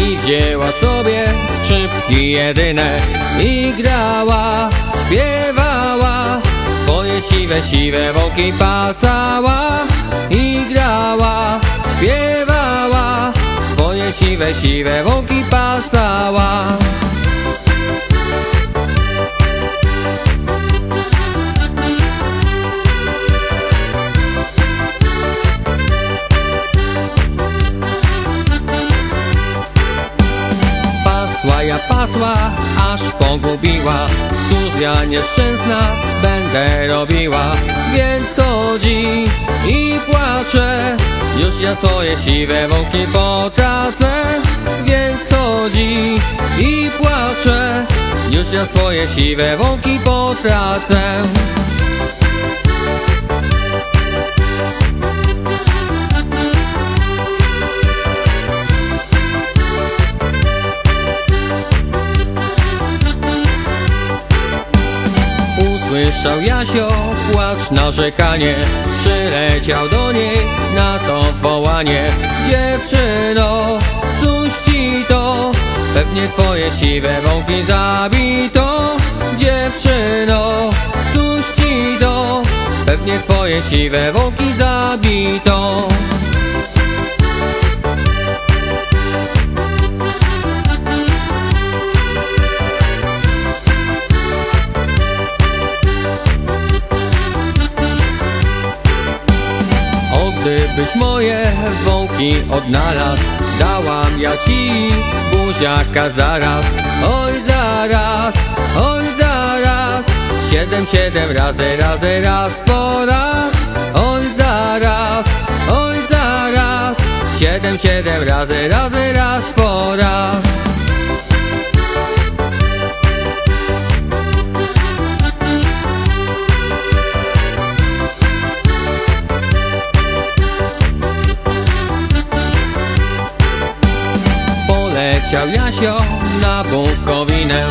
I wzięła sobie skrzypki jedyne. I grała, śpiewała Swoje siwe, siwe wąki pasała. I grała, śpiewała Swoje siwe, siwe wąki pasała Pasła aż pogubiła. Cóż ja nieszczęsna będę robiła. Więc chodzi i płacze Już ja swoje siwe wąki potracę. Więc chodzi i płacze Już ja swoje siwe wąki potracę Usłyszał Jasio płacz narzekanie Przyleciał do niej na to wołanie Dziewczyno, cóż ci to? Pewnie twoje siwe wąki zabito Dziewczyno, cóż ci to? Pewnie twoje siwe wąki zabito moje wąki odnalazł. Dałam ja ci buziaka zaraz. Oj zaraz, oj zaraz. Siedem, siedem razy, razy raz po raz. Oj zaraz, oj zaraz. Siedem, siedem razy, razy Poleciał Jasio na Bukowinę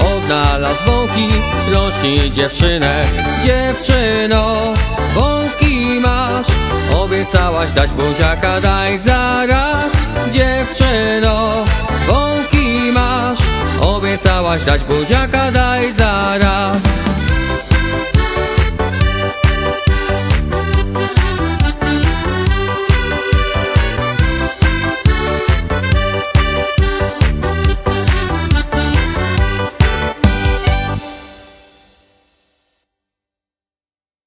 Odnalazł wąki, prosi dziewczynę. Dziewczyno, wąki masz. Obiecałaś dać buziaka, daj zaraz. Dziewczyno, wąki masz. Obiecałaś dać buziaka,